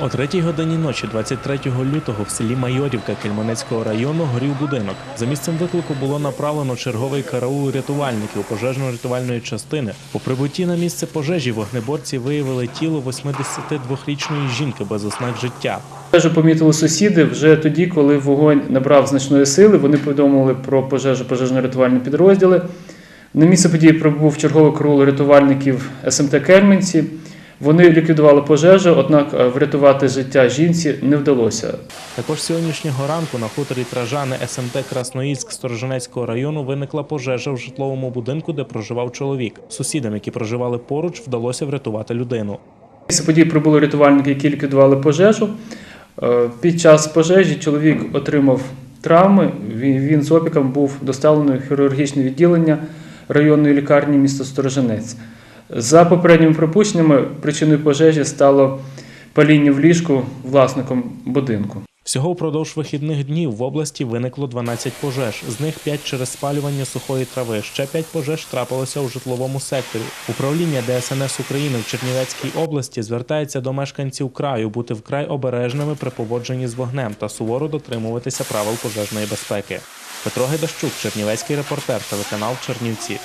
О третій годині ночі, 23 лютого, в селі Майорівка Кельменецького району горів будинок. За місцем виклику було направлено черговий караул рятувальників пожежно-рятувальної частини. По прибутті на місце пожежі вогнеборці виявили тіло 82-річної жінки без ознак життя. Пожежу помітили сусіди вже тоді, коли вогонь набрав значної сили. Вони повідомили про пожежу пожежно-рятувальні підрозділи. На місце події прибув черговий караул рятувальників СМТ Кельменці. Вони ліквідували пожежу, однак е, врятувати життя жінці не вдалося. Також сьогоднішнього ранку на хуторі Тражани СМТ Красноїльськ Сторожинецького району виникла пожежа в житловому будинку, де проживав чоловік. Сусідам, які проживали поруч, вдалося врятувати людину. На місце події прибули рятувальники, які ліквідували пожежу. Е, Під час пожежі чоловік отримав травми. Він з опіком був доставлений в хірургічне відділення районної лікарні міста Сторожинець. За попередніми припущеннями, причиною пожежі стало паління в ліжку власником будинку. Всього впродовж вихідних днів в області виникло 12 пожеж. З них 5 через спалювання сухої трави. Ще 5 пожеж трапилося у житловому секторі. Управління ДСНС України в Чернівецькій області звертається до мешканців краю бути вкрай обережними при поводженні з вогнем та суворо дотримуватися правил пожежної безпеки. Петро Гедащук, Чернівецький репортер, телеканал Чернівці.